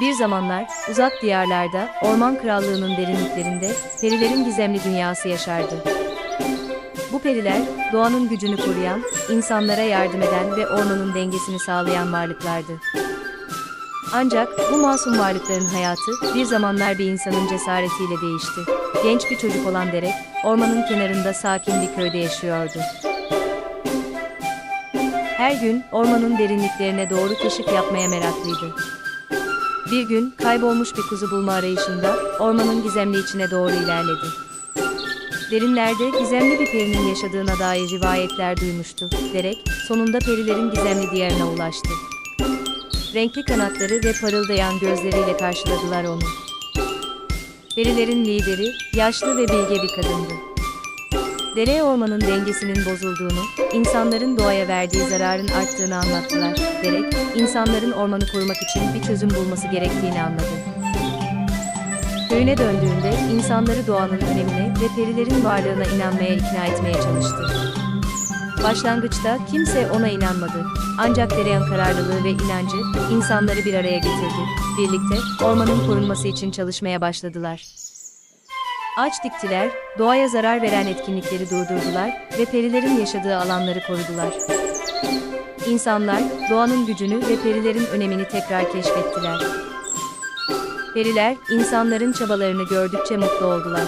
Bir zamanlar, uzak diyarlarda, orman krallığının derinliklerinde, perilerin gizemli dünyası yaşardı. Bu periler, doğanın gücünü koruyan, insanlara yardım eden ve ormanın dengesini sağlayan varlıklardı. Ancak, bu masum varlıkların hayatı, bir zamanlar bir insanın cesaretiyle değişti. Genç bir çocuk olan Derek, ormanın kenarında sakin bir köyde yaşıyordu. Her gün, ormanın derinliklerine doğru keşif yapmaya meraklıydı. Bir gün kaybolmuş bir kuzu bulma arayışında ormanın gizemli içine doğru ilerledi. Derinlerde gizemli bir perinin yaşadığına dair rivayetler duymuştu. Derek sonunda perilerin gizemli diyarına ulaştı. Renkli kanatları ve parıldayan gözleriyle karşıladılar onu. Perilerin lideri yaşlı ve bilge bir kadındı. Dere ormanın dengesinin bozulduğunu, insanların doğaya verdiği zararın arttığını anlattılar. Derek, insanların ormanı korumak için bir çözüm bulması gerektiğini anladı. Köyüne döndüğünde insanları doğanın önemine ve perilerin varlığına inanmaya ikna etmeye çalıştı. Başlangıçta kimse ona inanmadı. Ancak Dereyan kararlılığı ve inancı insanları bir araya getirdi. Birlikte ormanın korunması için çalışmaya başladılar. Ağaç diktiler, doğaya zarar veren etkinlikleri durdurdular ve perilerin yaşadığı alanları korudular. İnsanlar, doğanın gücünü ve perilerin önemini tekrar keşfettiler. Periler, insanların çabalarını gördükçe mutlu oldular.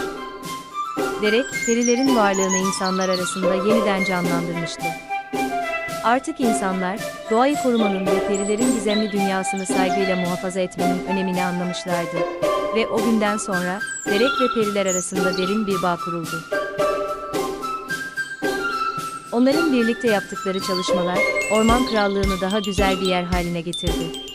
Derek, perilerin varlığını insanlar arasında yeniden canlandırmıştı. Artık insanlar, doğayı korumanın ve perilerin gizemli dünyasını saygıyla muhafaza etmenin önemini anlamışlardı. Ve o günden sonra, Derek ve periler arasında derin bir bağ kuruldu. Onların birlikte yaptıkları çalışmalar, Orman Krallığı'nı daha güzel bir yer haline getirdi.